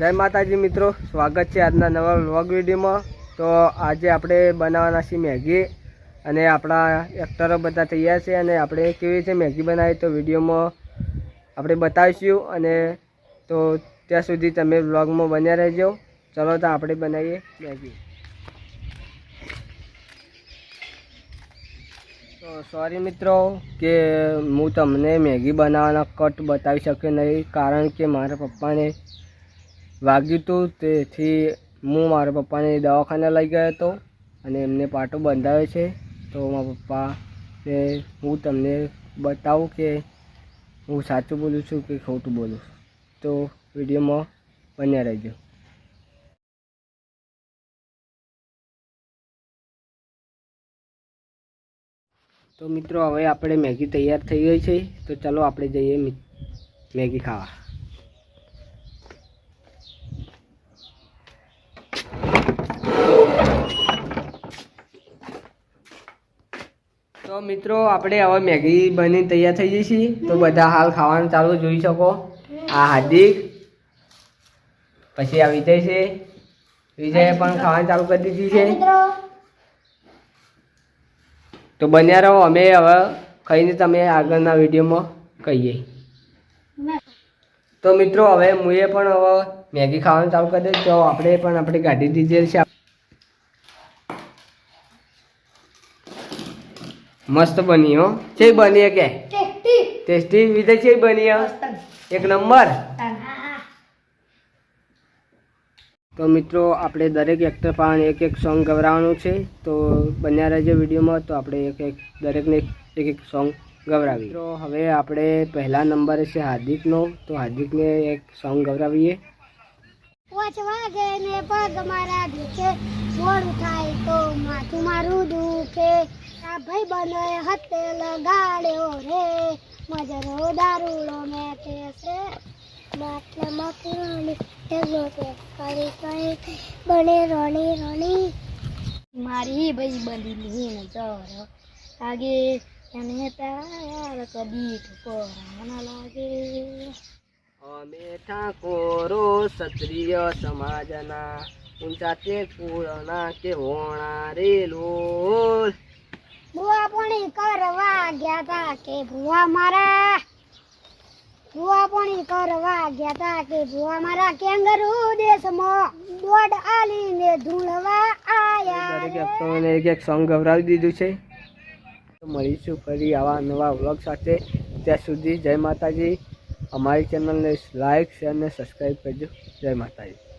જય માતાજી મિત્રો, સ્વાગત છે આજના નવા વ્લોગ વિડીયોમાં. તો આજે આપણે બનાવવાના છીએ મેગી અને આપણા એક્ટરો બધા તૈયાર છે અને આપણે કેવી રીતે મેગી બનાવી તો વિડીયોમાં આપણે બતાવીશું અને તો ત્યાં સુધી તમે વ્લોગમાં બન્યા રહેજો. ચલો તો આપણે બનાવીએ મેગી. તો સોરી મિત્રો કે હું તમને મેગી બનાવવાના કટ બતાવી શક્યો નહીં, કારણ કે મારા પપ્પાને વાગ્યું હતું તેથી હું મારા પપ્પાને દવાખાને લઈ ગયો હતો અને એમને પાટો બંધાવ્યો છે. તો મારા પપ્પાને હું તમને બતાવું કે હું સાચું બોલું છું કે ખોટું બોલું છું. તો વિડીયોમાં બન્યા રહેજો. તો મિત્રો, હવે આપણે મેગી તૈયાર થઈ ગઈ છે. તો ચાલો આપણે જઈએ મેગી ખાવા. તો મિત્રો આપણે હવે મેગી બની તૈયાર થઈ જઈ છીએ તો બધા હાલ ખાવાનું ચાલુ જોઈ શકો. આ હાર્દિક. પછી આ વિજય છે. વિજયે પણ ખાવાનું ચાલુ કરી દીધી છે. તો બન્યા રહો અમે હવે ખાઈને તમે આગળના વિડીયોમાં કહીએ. તો મિત્રો હવે મુએ પણ હવે મેગી ખાવાનું ચાલુ કરી દે. તો આપણે પણ આપણી ગાડી દીધેલ છે. મસ્ત બની હો છે બની કે ટેસ્ટી વિધે છે બની એક નંબર. તો મિત્રો આપણે દરેક એક્ટર પાસે એક એક સોંગ ગવરાવવાનું છે. તો બન્યા રહેજો વિડીયોમાં તો આપણે એક એક દરેકને એક એક સોંગ ગવરાવીએ. તો હવે આપણે પહેલા નંબરે છે હાર્દિકનો. તો હાર્દિકને એક સોંગ ને પગ મારા દુખે. મોડું થાય તો માથું મારું દુખે. આ ભાઈ બને હતે લગાડ્યો રે મજરો દારૂડો મેં તે છે માટલામાં પુરાણી ઢગલો તે કરી કરી બને રોણી રોણી મારી ભાઈ બની લીધી નજર આગે એને તાર કદી ઠુકરાના લાગે અમે ઠાકોરો ક્ષત્રિય સમાજના ઊંચા તે કુળના કે હોણા રે લોલ ભુવા પણ કરવા ગયા તા કે ભુવા મારા. ભુવા પણ કરવા ગયા તા કે ભુવા મારા કેંગરૂ દેશમાં દોડ આલીને ધૂળવા આયા રે. એક એક સોંગ ગવરાવી દીધું છે? તો મળીશું ફરી આવા નવા વ્લોગ સાથે. ત્યાં સુધી જય માતાજી. અમારી ચેનલને લાઈક શેર અને સબસ્ક્રાઈબ કરજો. જય માતાજી.